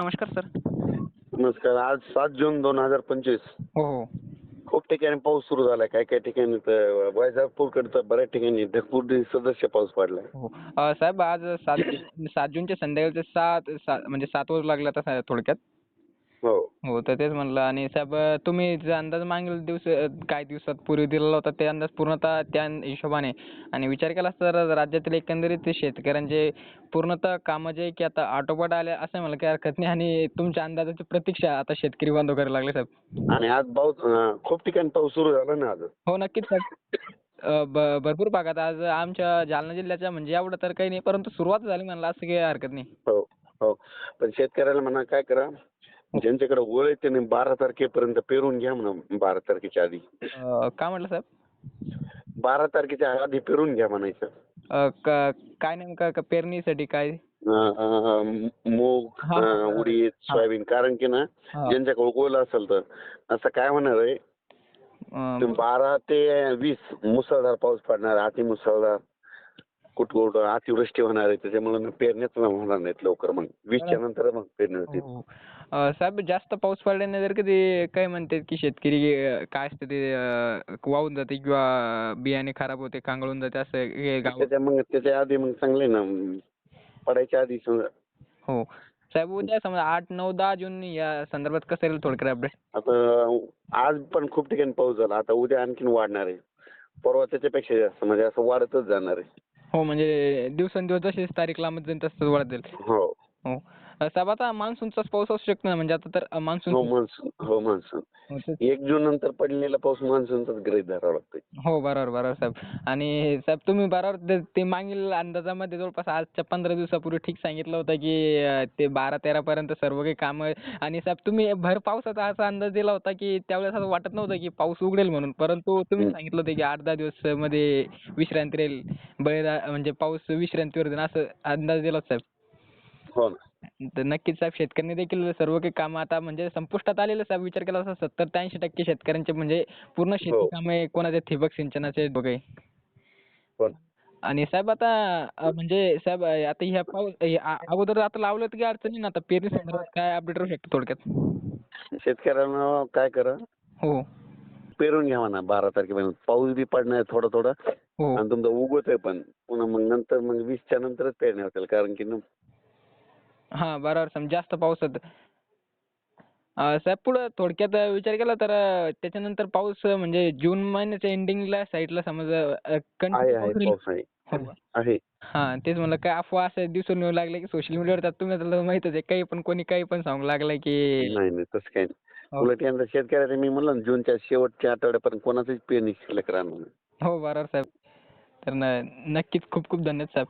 नमस्कार सर. नमस्कार. आज सात जून दोन हजार पंचवीस. हो हो. खूप ठिकाणी पाऊस सुरू झालाय. काय काय ठिकाणी तर वैजापूरकडे तर बऱ्याच ठिकाणी ढगफुटी सदस्य पाऊस पडलाय. हो. अ, साहेब आज सात सात जूनच्या संध्याकाळचे सात सात म्हणजे सात वाजू लागले आता थोडक्यात. हो. हो तर तेच म्हणलं. आणि साहेब तुम्ही जे अंदाज मागील दिवस काही दिवसात पूर्वी दिलेला होता ते अंदाज पूर्णतः त्या हिशोबाने. आणि विचार केला तर राज्यातील एकंदरीत शेतकऱ्यांचे पूर्णतः कामं जे की आता आटोपाट आले असं मला काही हरकत नाही. आणि तुमच्या अंदाजाची प्रतीक्षा आता शेतकरी बांधव करायला लागले साहेब. आणि आज पाऊस खूप ठिकाणी पाऊस सुरू झाला ना आज. हो नक्कीच साहेब. भरपूर भागात आज आमच्या जालना जिल्ह्याच्या म्हणजे एवढं तर काही नाही परंतु सुरुवात झाली म्हणलं असं काही हरकत नाही. हो हो. पण शेतकऱ्याला म्हणा काय करा ज्यांच्याकडे ओळ आहे त्याने बारा तारखेपर्यंत पेरून घ्या म्हणा बारा तारखेच्या आधी. अ, काय म्हटलं साहेब? बारा तारखेच्या आधी पेरून घ्या म्हणायचं. अ, क- काय नेमकं क- पेरणीसाठी काय? अं, अं, मूग हा, हा, अं, उडीद सोयाबीन कारण की ना हा. ज्यांच्याकडे ओळ असेल तर. असं काय होणार आहे? अ, बारा ते वीस मुसळधार पाऊस पडणार अति मुसळधार कुठ कुठ अतिवृष्टी होणार आहे त्याच्यामुळे मग पेरण्याच होणार नाहीत लवकर मग. वीसच्या नंतर मग पेरणी होतील. हो. अ, साहेब जास्त पाऊस पडल्याने जर कधी काय म्हणतात की शेतकरी अ, काय असतं ते अ, वाहून जाते किंवा बियाणे खराब होते कांगळून जाते असं हे गाव त्याच्या मग त्याच्या आधी मग चांगले ना पडायच्या आधी समजा. हो. साहेब उद्या समजा आठ नऊ दहा जून या संदर्भात कसं येईल थोडक्यात अपडेट आता आज पण खूप ठिकाणी पाऊस झाला. आता उद्या आणखीन वाढणार आहे. परवा त्याच्यापेक्षा जास्त म्हणजे असं वाढतच जाणार आहे. हो म्हणजे दिवसेंदिवस जशी तारीख लांबत जाईल तसं वाढत जाईल. अ, साहेब आता मान्सूनचाच पाऊस असू शकतो ना? म्हणजे आता तर हो मान्सून मान्सून. हो मान्सून. हो तेच. एक जून नंतर पडलेला पाऊस मान्सूनचाच गृहीत धरावा लागतोय. हो बरोबर बरोबर साहेब. आणि साहेब तुम्ही बरोबर ते- मागील अंदाजामध्ये जवळपास आजच्या पंधरा दिवसापूर्वी ठीक सांगितलं होतं की ते बारा तेरा पर्यंत सर्व काही कामं आणि साहेब तुम्ही भर पावसाचा असा अंदाज दिला होता की त्यावेळेस असं वाटत नव्हतं की पाऊस उघडेल म्हणून. परंतु तुम्ही. सांगितलं होतं की आठ दहा दिवसमध्ये विश्रांती राहील. बळीरा म्हणजे पाऊस विश्रांतीवर असं अंदाज दिला होता साहेब. हो ना. तर नक्कीच साहेब शेतकऱ्यांनी देखील सर्व काही कामं आता म्हणजे संपुष्टात आलेलं साहेब विचार केला असता सत्तर ते ऐंशी टक्के शेतकऱ्यांचे म्हणजे पूर्ण शेती हो. कामे कोणाचे? ठिबक सिंचनाचे वगैरे ना. आणि साहेब आता म्हणजे साहेब आता ह्या पाऊस अगोदर आता लावलं तर काही अडचण नाही ना आता पेरणी संदर्भात काय अपडेट राहू शकतो थोडक्यात? शेतकऱ्यांना काय करा? हो. पेरून घ्या म्हणा बारा तारखेपर्यंत. पाऊस बी पडणार थोडा थोडा. हो. आणि तुमचं उगवत आहे पण. पुन्हा मग नंतर मग वीसच्या नंतरच पेरणी होतील कारण की हा बरोबर. साहेब जास्त पावसात अं, साहेब पुढं थोडक्यात विचार केला तर त्याच्यानंतर पाऊस म्हणजे जून महिन्याच्या एंडिंगला साईडला समज आहे आहे. पाऊस हो. आहे. हा तेच म्हणलं काय अफवा असं दिसून येऊ लागले की सोशल मीडियावर त्यात तुम्ही आता माहितच आहे काही पण कोणी काही पण सांगू लागलं की नाही नाही तसं काही नाही. हो. उलट यंदा शेतकऱ्याचे मी म्हणलं ना जूनच्या शेवटच्या आठवड्यापर्यंत कोणाचीच पेरणी शिल्लक राहणार नाही. हो बरोबर साहेब. तर न- नक्कीच खूप खूप धन्यवाद साहेब.